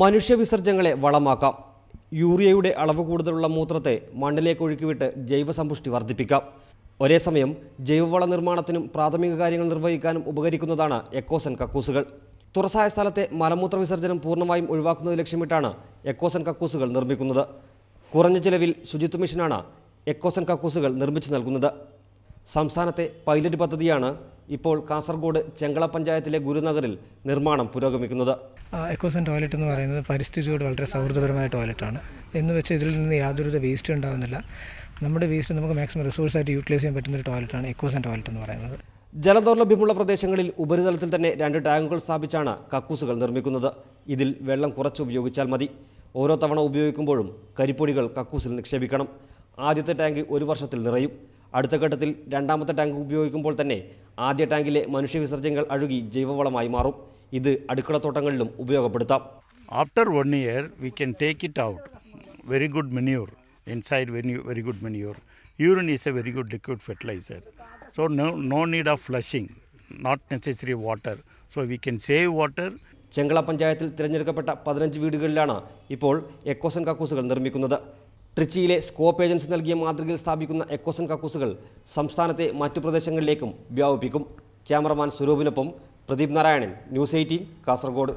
മനുഷ്യവിസർജ്യങ്ങളെ വളമാക്കാം. യൂറിയയുടെ അളവ് കൂടുതലുള്ള മൂത്രത്തെ മണ്ണിലേക്ക് ഒഴുക്കിവിട്ട് ജൈവസമ്പുഷ്ടി വർദ്ധിപ്പിക്കാം. ഒരേസമയം ജൈവവള നിർമ്മാണത്തിനും പ്രാഥമിക കാര്യങ്ങൾ നിർവഹിക്കാനും ഉപകരിക്കുന്നതാണ് എക്കോസൻ കക്കൂസുകൾ. തുറസായ സ്ഥലത്തെ മലമൂത്ര വിസർജനം പൂർണമായും ഒഴിവാക്കുന്നത് ലക്ഷ്യമിട്ടാണ് എക്കോസൻ കക്കൂസുകൾ നിർമ്മിക്കുന്നത്. കുറഞ്ഞ ചിലവിൽ ശുചിത്വ മിഷനാണ് എക്കോസൻ കക്കൂസുകൾ നിർമ്മിച്ചു നൽകുന്നത്. സംസ്ഥാനത്തെ പൈലറ്റ് പദ്ധതിയാണ് ഇപ്പോൾ കാസർഗോഡ് ചെങ്കള പഞ്ചായത്തിലെ ഗുരുനഗറിൽ നിർമ്മാണം പുരോഗമിക്കുന്നത്. എക്കോസൻ ടോയ്ലറ്റ് എന്ന് പറയുന്നത് പരിസ്ഥിതിയോട് വളരെ സൗഹൃദപരമായ ടോയ്ലറ്റാണ് എന്ന് വെച്ച് ഇതിൽ നിന്ന് യാതൊരു വേസ്റ്റ് ഉണ്ടാകുന്നില്ല നമ്മുടെ വേസ്റ്റ് നമുക്ക് മാക്സിമം റിസോഴ്സായിട്ട് യൂട്ടിലൈസ് ചെയ്യാൻ പറ്റുന്ന ഒരു ടോയ്ലറ്റാണ് എക്കോസൻ ടോയ്ലറ്റ് എന്ന് പറയുന്നത്. ജലദൗർലഭ്യമുള്ള പ്രദേശങ്ങളിൽ ഉപരിതലത്തിൽ തന്നെ രണ്ട് ടാങ്കുകൾ സ്ഥാപിച്ചാണ് കക്കൂസുകൾ നിർമ്മിക്കുന്നത്. ഇതിൽ വെള്ളം കുറച്ച് ഉപയോഗിച്ചാൽ മതി. ഓരോ തവണ ഉപയോഗിക്കുമ്പോഴും കരിപ്പൊടികൾ കക്കൂസിൽ നിക്ഷേപിക്കണം. ആദ്യത്തെ ടാങ്ക് ഒരു വർഷത്തിൽ നിറയും. അടുത്ത ഘട്ടത്തിൽ രണ്ടാമത്തെ ടാങ്ക് ഉപയോഗിക്കുമ്പോൾ തന്നെ ആദ്യ ടാങ്കിലെ മനുഷ്യവിസർജ്യങ്ങൾ അഴുകി ജൈവവളമായി മാറും. ഇത് അടുക്കളത്തോട്ടങ്ങളിലും ഉപയോഗപ്പെടുത്താം. After one year we can take it out very good manure inside very good manure urine is a very good liquid fertiliser so no no need of flushing not necessary water so we can save water Chengala പഞ്ചായത്തിൽ തിരഞ്ഞെടുക്കപ്പെട്ട പതിനഞ്ച് വീടുകളിലാണ് ഇപ്പോൾ എക്കോസൻ കക്കൂസുകൾ നിർമ്മിക്കുന്നത്. ട്രിച്ചിയിലെ scope agency നൽകിയ മാതൃകയിൽ സ്ഥാപിക്കുന്ന എക്കോസൻ കക്കൂസുകൾ സംസ്ഥാനത്തെ മറ്റു പ്രദേശങ്ങളിലേക്കും വ്യാപിപ്പിക്കും. ക്യാമറമാൻ സ്വരൂപിനൊപ്പം പ്രദീപ് നാരായണൻ ന്യൂസ് എയ്റ്റീൻ കാസർഗോഡ്.